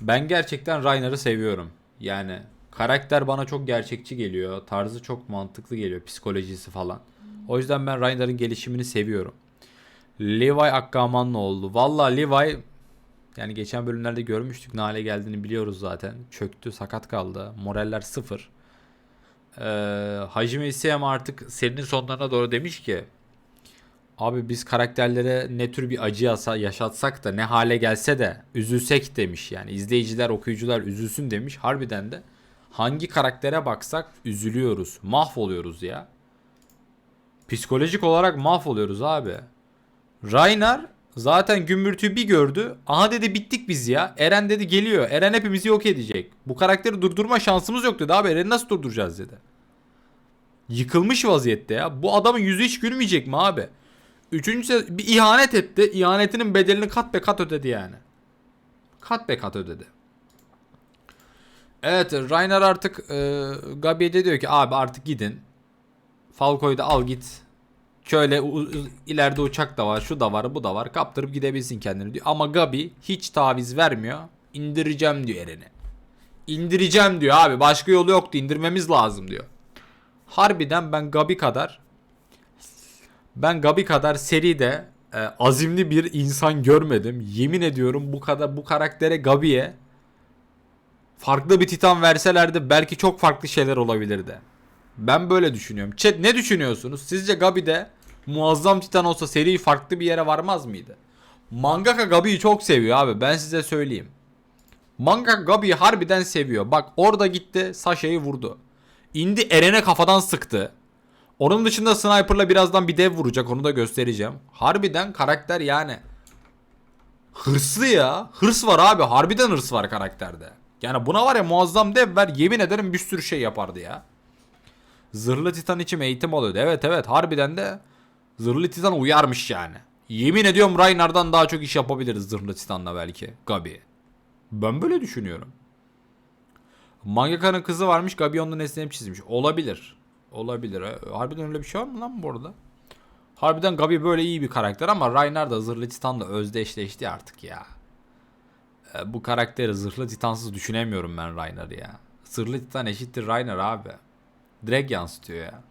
Ben gerçekten Rainer'ı seviyorum. Yani karakter bana çok gerçekçi geliyor. Tarzı çok mantıklı geliyor. Psikolojisi falan. O yüzden ben Rainer'ın gelişimini seviyorum. Levi Akkamanlı oldu. Valla Levi yani geçen bölümlerde görmüştük ne hale geldiğini biliyoruz zaten. Çöktü, sakat kaldı. Moraller sıfır. Ee, Hajime Isayama artık serinin sonlarına doğru demiş ki Abi biz karakterlere ne tür bir acı yaşatsak da ne hale gelse de üzülsek demiş. Yani izleyiciler, okuyucular üzülsün demiş. Harbiden de hangi karaktere baksak üzülüyoruz. Mahvoluyoruz ya. Psikolojik olarak mahvoluyoruz abi. Raynar zaten gümbürtüyü bir gördü. Aha dedi bittik biz ya. Eren dedi geliyor. Eren hepimizi yok edecek. Bu karakteri durdurma şansımız yok dedi abi. Eren'i nasıl durduracağız dedi. Yıkılmış vaziyette ya. Bu adamın yüzü hiç gülmeyecek mi abi? Üçüncüsü bir ihanet etti. İhanetinin bedelini kat be kat ödedi yani. Kat be kat ödedi. Evet Rainer artık e, Gabi'ye de diyor ki abi artık gidin. Falco'yu da al git. Şöyle ileride uçak da var, şu da var, bu da var. Kaptırıp gidebilsin kendini diyor. Ama Gabi hiç taviz vermiyor. İndireceğim diyor Eren'i. İndireceğim diyor abi. Başka yolu yoktu. indirmemiz lazım diyor. Harbiden ben Gabi kadar ben Gabi kadar seride e, azimli bir insan görmedim. Yemin ediyorum bu kadar bu karaktere Gabi'ye farklı bir titan verselerdi belki çok farklı şeyler olabilirdi. Ben böyle düşünüyorum. Chat ne düşünüyorsunuz? Sizce Gabi'de muazzam titan olsa seri farklı bir yere varmaz mıydı? Mangaka Gabi'yi çok seviyor abi. Ben size söyleyeyim. Mangaka Gabi'yi harbiden seviyor. Bak orada gitti Sasha'yı vurdu. İndi Eren'e kafadan sıktı. Onun dışında sniper'la birazdan bir dev vuracak onu da göstereceğim. Harbiden karakter yani. Hırslı ya. Hırs var abi. Harbiden hırs var karakterde. Yani buna var ya muazzam dev ver. Yemin ederim bir sürü şey yapardı ya. Zırhlı Titan için eğitim alıyordu. Evet evet harbiden de Zırhlı Titan uyarmış yani. Yemin ediyorum Raynar'dan daha çok iş yapabiliriz Zırhlı Titan'la belki. Gabi. Ben böyle düşünüyorum. Mangaka'nın kızı varmış Gabi onun nesneni çizmiş. Olabilir. Olabilir. Harbiden öyle bir şey var mı lan bu arada? Harbiden Gabi böyle iyi bir karakter ama Raynar da Zırhlı Titan'la özdeşleşti artık ya. E, bu karakteri Zırhlı Titansız düşünemiyorum ben Raynar'ı ya. Zırhlı Titan eşittir Raynar abi. Direkt yansıtıyor ya.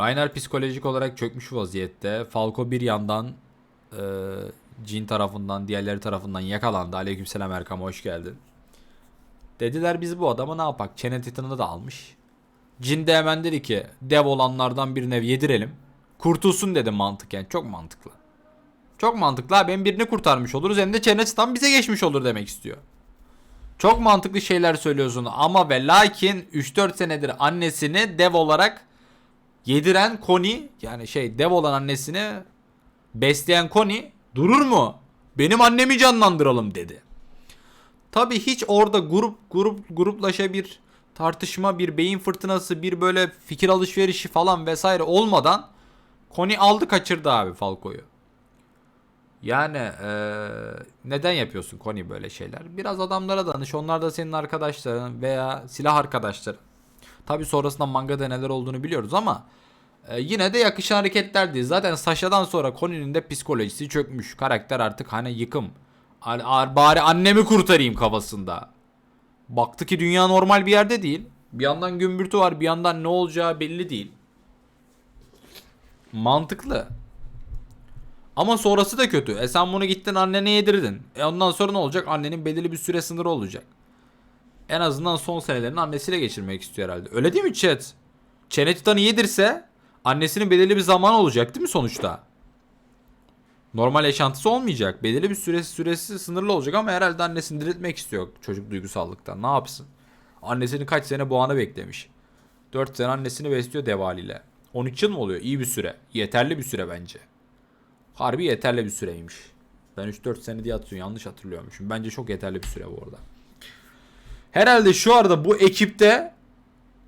Raynar psikolojik olarak çökmüş vaziyette. Falco bir yandan e, Jin tarafından, diğerleri tarafından yakalandı. Aleykümselam Erkam hoş geldin. Dediler biz bu adamı ne yapak? Çene Titan'ı da almış. Jin de hemen dedi ki dev olanlardan birine yedirelim. Kurtulsun dedi mantıken. Çok mantıklı. Çok mantıklı abi. Hem birini kurtarmış oluruz hem de Çene Titan bize geçmiş olur demek istiyor. Çok mantıklı şeyler söylüyorsun ama ve lakin 3-4 senedir annesini dev olarak yediren Koni yani şey dev olan annesini besleyen Koni durur mu? Benim annemi canlandıralım dedi. Tabi hiç orada grup grup gruplaşa bir tartışma, bir beyin fırtınası, bir böyle fikir alışverişi falan vesaire olmadan Koni aldı kaçırdı abi Falco'yu. Yani eee, neden yapıyorsun Koni böyle şeyler? Biraz adamlara danış. Onlar da senin arkadaşların veya silah arkadaşların. Tabi sonrasında mangada neler olduğunu biliyoruz ama e, yine de yakışan hareketler değil. Zaten Sasha'dan sonra Koni'nin de psikolojisi çökmüş. Karakter artık hani yıkım. Ar- bari annemi kurtarayım kafasında. Baktı ki dünya normal bir yerde değil. Bir yandan gümbürtü var, bir yandan ne olacağı belli değil. Mantıklı. Ama sonrası da kötü. E sen bunu gittin annene yedirdin. E ondan sonra ne olacak? Annenin belirli bir süre sınırı olacak. En azından son senelerini annesiyle geçirmek istiyor herhalde. Öyle değil mi chat? Çene Titan'ı yedirse annesinin belirli bir zaman olacak değil mi sonuçta? Normal yaşantısı olmayacak. Belirli bir süresi süresi sınırlı olacak ama herhalde annesini diriltmek istiyor çocuk duygusallıktan. Ne yapsın? Annesini kaç sene bu anı beklemiş. 4 sene annesini besliyor dev haliyle. 13 yıl mı oluyor? İyi bir süre. Yeterli bir süre bence. Harbi yeterli bir süreymiş. Ben 3-4 sene diye atıyorum. Yanlış hatırlıyormuşum. Bence çok yeterli bir süre bu arada. Herhalde şu arada bu ekipte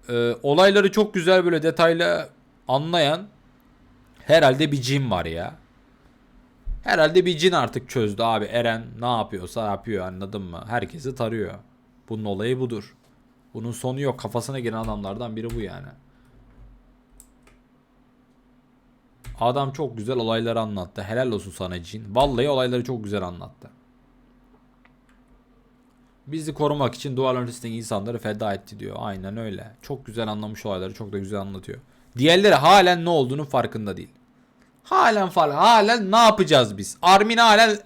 e, olayları çok güzel böyle detaylı anlayan herhalde bir cin var ya. Herhalde bir cin artık çözdü abi. Eren ne yapıyorsa yapıyor anladın mı? Herkesi tarıyor. Bunun olayı budur. Bunun sonu yok. Kafasına giren adamlardan biri bu yani. Adam çok güzel olayları anlattı. Helal olsun sana cin. Vallahi olayları çok güzel anlattı. Bizi korumak için duvarların üstündeki insanları feda etti diyor. Aynen öyle. Çok güzel anlamış olayları çok da güzel anlatıyor. Diğerleri halen ne olduğunun farkında değil. Halen falan halen ne yapacağız biz? Armin halen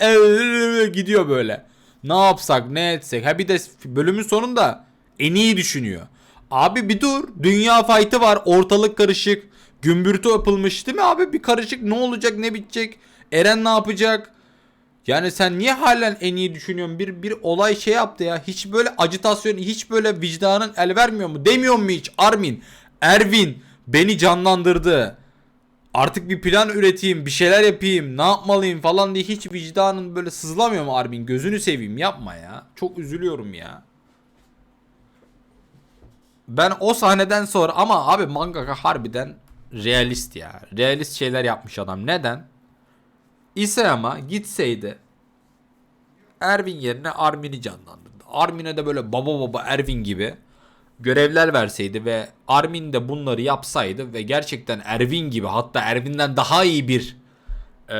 gidiyor böyle. Ne yapsak ne etsek. Ha bir de bölümün sonunda en iyi düşünüyor. Abi bir dur. Dünya fight'ı var. Ortalık karışık. Gümbürtü yapılmış değil mi abi? Bir karışık ne olacak ne bitecek? Eren ne yapacak? Yani sen niye halen en iyi düşünüyorsun? Bir bir olay şey yaptı ya. Hiç böyle acitasyon, hiç böyle vicdanın el vermiyor mu? Demiyor mu hiç? Armin, Ervin beni canlandırdı. Artık bir plan üreteyim, bir şeyler yapayım, ne yapmalıyım falan diye hiç vicdanın böyle sızlamıyor mu Armin? Gözünü seveyim yapma ya. Çok üzülüyorum ya. Ben o sahneden sonra ama abi mangaka harbiden realist ya. Realist şeyler yapmış adam. Neden? Isayama gitseydi Erwin yerine Armin'i canlandırdı. Armin'e de böyle baba baba Erwin gibi görevler verseydi ve Armin de bunları yapsaydı ve gerçekten Erwin gibi hatta Erwin'den daha iyi bir e,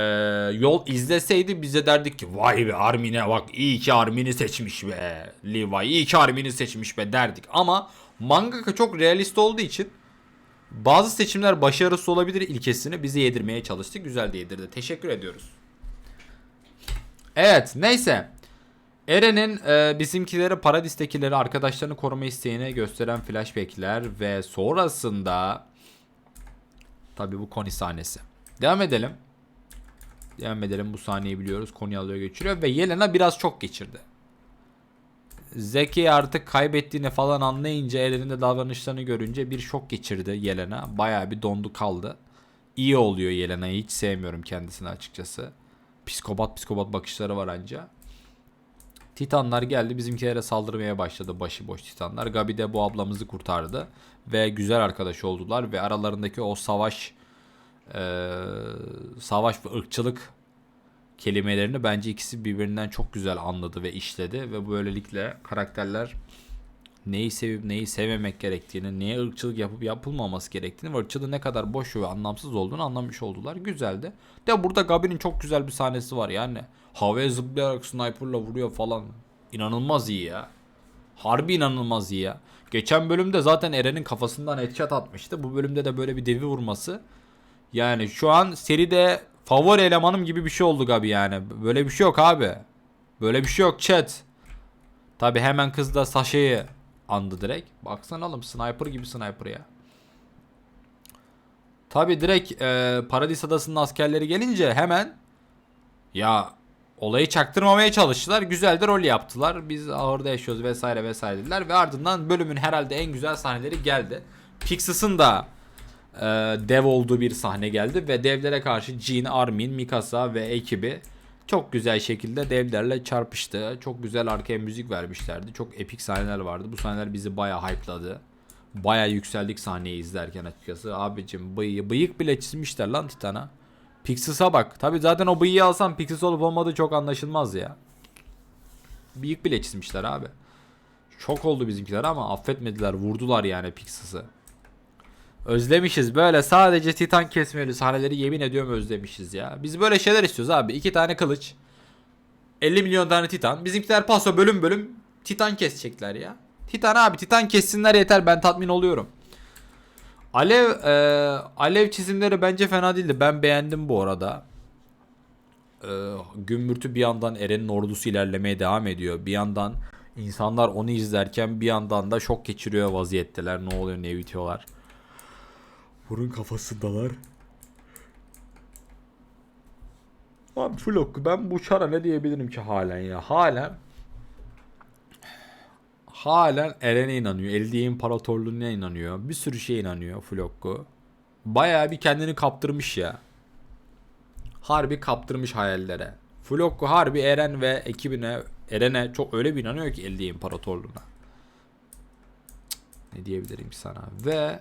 yol izleseydi bize derdik ki vay be Armin'e bak iyi ki Armin'i seçmiş be Levi iyi ki Armin'i seçmiş be derdik ama mangaka çok realist olduğu için bazı seçimler başarısız olabilir ilkesini bize yedirmeye çalıştı. Güzel de yedirdi. Teşekkür ediyoruz. Evet neyse. Eren'in e, bizimkileri Paradis'tekileri arkadaşlarını koruma isteğini gösteren flashbackler ve sonrasında tabi bu Connie sahnesi. Devam edelim. Devam edelim bu sahneyi biliyoruz. Connie alıyor geçiriyor ve Yelena biraz çok geçirdi. Zeki artık kaybettiğini falan anlayınca Eren'in de davranışlarını görünce bir şok geçirdi Yelena. Bayağı bir dondu kaldı. İyi oluyor Yelena'yı hiç sevmiyorum kendisini açıkçası. Psikopat psikopat bakışları var anca. Titanlar geldi bizimkilere saldırmaya başladı başıboş Titanlar. Gabi de bu ablamızı kurtardı ve güzel arkadaş oldular ve aralarındaki o savaş eee, savaş ve ırkçılık kelimelerini bence ikisi birbirinden çok güzel anladı ve işledi ve böylelikle karakterler neyi sevip neyi sevmemek gerektiğini, neye ırkçılık yapıp yapılmaması gerektiğini ve ırkçılığın ne kadar boş ve anlamsız olduğunu anlamış oldular. Güzeldi. De burada Gabi'nin çok güzel bir sahnesi var yani. Havaya zıplayarak sniperla vuruyor falan. İnanılmaz iyi ya. Harbi inanılmaz iyi ya. Geçen bölümde zaten Eren'in kafasından headshot atmıştı. Bu bölümde de böyle bir devi vurması. Yani şu an seride favori elemanım gibi bir şey oldu Gabi yani. Böyle bir şey yok abi. Böyle bir şey yok chat. Tabi hemen kız da Sasha'yı andı direkt. Baksana oğlum sniper gibi sniper ya. Tabi direkt e, Paradis Adası'nın askerleri gelince hemen ya olayı çaktırmamaya çalıştılar. Güzel de rol yaptılar. Biz ahırda yaşıyoruz vesaire vesaire dediler. Ve ardından bölümün herhalde en güzel sahneleri geldi. Pixis'ın da e, dev olduğu bir sahne geldi. Ve devlere karşı Jean, Armin, Mikasa ve ekibi çok güzel şekilde devlerle çarpıştı. Çok güzel arkaya müzik vermişlerdi. Çok epik sahneler vardı. Bu sahneler bizi bayağı hype'ladı. Bayağı yükseldik sahneyi izlerken açıkçası. Abicim bıyığı, bıyık bile çizmişler lan Titan'a. Pixis'a bak. Tabi zaten o bıyığı alsam Pixis olup olmadığı çok anlaşılmaz ya. Bıyık bile çizmişler abi. Şok oldu bizimkiler ama affetmediler. Vurdular yani Pixis'i. Özlemişiz böyle sadece titan kesmeli sahneleri yemin ediyorum özlemişiz ya. Biz böyle şeyler istiyoruz abi. İki tane kılıç. 50 milyon tane titan. Bizimkiler paso bölüm bölüm titan kesecekler ya. Titan abi titan kessinler yeter ben tatmin oluyorum. Alev e, alev çizimleri bence fena değildi. Ben beğendim bu arada. E, gümbürtü bir yandan Eren'in ordusu ilerlemeye devam ediyor. Bir yandan insanlar onu izlerken bir yandan da şok geçiriyor vaziyetteler. Ne oluyor ne bitiyorlar. Burun kafasındalar. Abi Flok ben bu çara ne diyebilirim ki halen ya. Halen halen Eren'e inanıyor. Elde İmparatorluğu'na inanıyor. Bir sürü şeye inanıyor Flokku. Bayağı bir kendini kaptırmış ya. Harbi kaptırmış hayallere. Flokku harbi Eren ve ekibine Eren'e çok öyle bir inanıyor ki Elde İmparatorluğu'na. Ne diyebilirim sana. Ve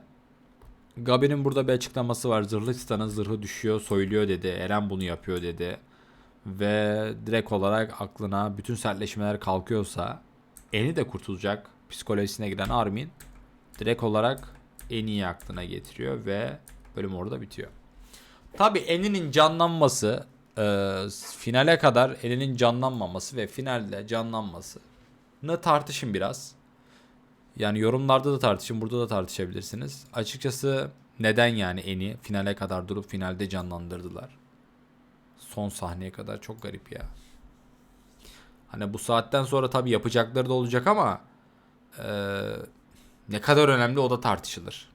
Gabi'nin burada bir açıklaması var. Zırhlı Titan'ın zırhı düşüyor, soyuluyor dedi. Eren bunu yapıyor dedi. Ve direkt olarak aklına bütün sertleşmeler kalkıyorsa Eni de kurtulacak psikolojisine giren Armin direkt olarak Eni'yi aklına getiriyor ve bölüm orada bitiyor. Tabi Eni'nin canlanması e, finale kadar Eni'nin canlanmaması ve finalde canlanması tartışın biraz. Yani yorumlarda da tartışın, burada da tartışabilirsiniz. Açıkçası neden yani Eni finale kadar durup finalde canlandırdılar? Son sahneye kadar çok garip ya. Hani bu saatten sonra tabii yapacakları da olacak ama eee, ne kadar önemli o da tartışılır.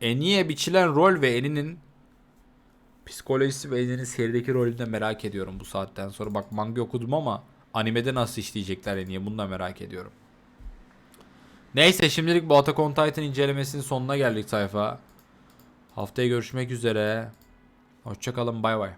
Eni'ye biçilen rol ve Eni'nin psikolojisi ve Eni'nin serideki rolünü de merak ediyorum bu saatten sonra. Bak manga okudum ama animede nasıl işleyecekler Eni'ye bunu da merak ediyorum. Neyse şimdilik bu Attack on Titan incelemesinin sonuna geldik sayfa. Haftaya görüşmek üzere. Hoşçakalın bay bay.